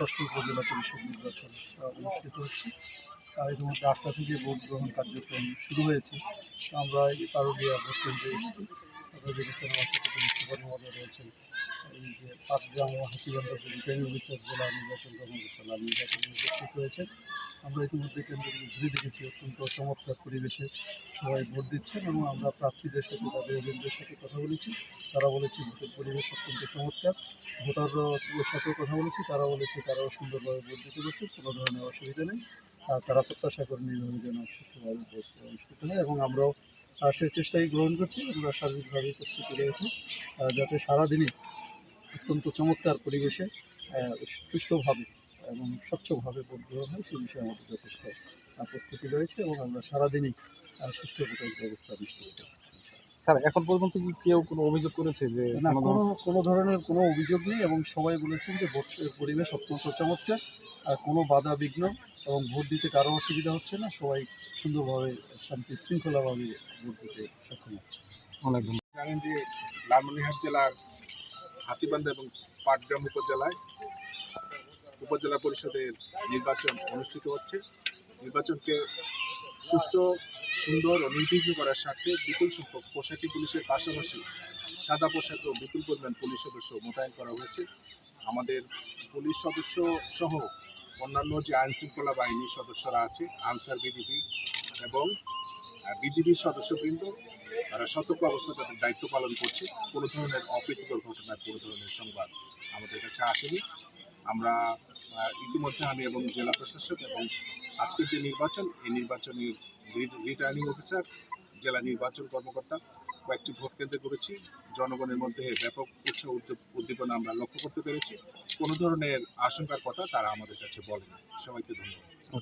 ষষ্ঠ উপজেলা পরিষদ নির্বাচন অনুষ্ঠিত হচ্ছে আর ইতিমধ্যে আটটা থেকে ভোট গ্রহণ কার্যক্রম শুরু হয়েছে। আমরা এই কারণে ভোট কেন্দ্রে এসেছি। আপনারা দেখেছেন আমার সাথে সুপার মহোদয় রয়েছেন। এই যে পাঁচগ্রাম ও জেলা নির্বাচন কর্মকর্তা নির্বাচন উপস্থিত হয়েছেন আমরা ইতিমধ্যে কেন্দ্রগুলো ঘুরে দেখেছি। অত্যন্ত চমৎকার পরিবেশে সবাই ভোট দিচ্ছেন এবং আমরা প্রার্থীদের সাথে, তাদের এজেন্টদের সাথে কথা বলেছি। তারা বলেছে ভোটের পরিবেশ অত্যন্ত চমৎকার ভোটারদের সাথেও কথা বলেছি, তারা বলেছে তারাও সুন্দরভাবে ভোট দিতে পারছে, কোনো ধরনের অসুবিধা নেই আর তারা প্রত্যাশা করেন এইভাবে যেন সুষ্ঠুভাবে ভোট অনুষ্ঠিত হয় এবং আমরাও সেই চেষ্টাই গ্রহণ করছি আমরা সার্বিকভাবে প্রস্তুতি রয়েছে যাতে সারাদিনই অত্যন্ত চমৎকার পরিবেশে সুষ্ঠুভাবে এবং স্বচ্ছভাবে ভোট গ্রহণ হয়, সেই বিষয়ে আমাদের যথেষ্ট প্রস্তুতি রয়েছে এবং আমরা সারাদিনই সুষ্ঠু ভোটের ব্যবস্থা নিশ্চিত। স্যার এখন পর্যন্ত কি কেউ কোনো অভিযোগ করেছে যে না কোনো কোনো ধরনের- কোনো ধরনের কোনো অভিযোগ নেই এবং সবাই বলেছেন যে ভোটের পরিবেশ অত্যন্ত চমৎকার আর কোনো বাধা বিঘ্ন এবং ভোট দিতে কারও অসুবিধা হচ্ছে না সবাই সুন্দরভাবে শান্তি শৃঙ্খলাভাবে ভোট দিতে সক্ষম হচ্ছে অনেক ধন্যবাদ। জানেন যে লালমনিরহাট জেলার হাতিবান্ধা এবং পাটগ্রাম উপজেলায় উপজেলা পরিষদের নির্বাচন অনুষ্ঠিত হচ্ছে নির্বাচনকে সুষ্ঠু সুন্দর ও নির্বিঘ্ন করার স্বার্থে বিপুল সংখ্যক পোশাকি পুলিশের পাশাপাশি সাদা পোশাক ও বিপুল পরিমাণ পুলিশ সদস্য মোতায়েন করা হয়েছে। আমাদের পুলিশ সদস্য সহ অন্যান্য যে আইন শৃঙ্খলা বাহিনীর সদস্যরা আছে, আনসার বিডিপি এবং বিজিবির সদস্যবৃন্দ, তারা সতর্ক অবস্থা তাদের দায়িত্ব পালন করছে। কোনো ধরনের অপ্রীতিকর ঘটনার কোনো ধরনের সংবাদ আমাদের কাছে আসেনি। আমরা ইতিমধ্যে আমি এবং জেলা প্রশাসক এবং আজকের যে নির্বাচন, এই নির্বাচনের রিটার্নিং অফিসার জেলা নির্বাচন কর্মকর্তা কয়েকটি ভোট কেন্দ্রে করেছি। জনগণের মধ্যে ব্যাপক উৎসাহ উদ্দীপনা আমরা লক্ষ্য করতে পেরেছি। কোনো ধরনের আশঙ্কার কথা তারা আমাদের কাছে বলেনি। সবাইকে ধন্যবাদ।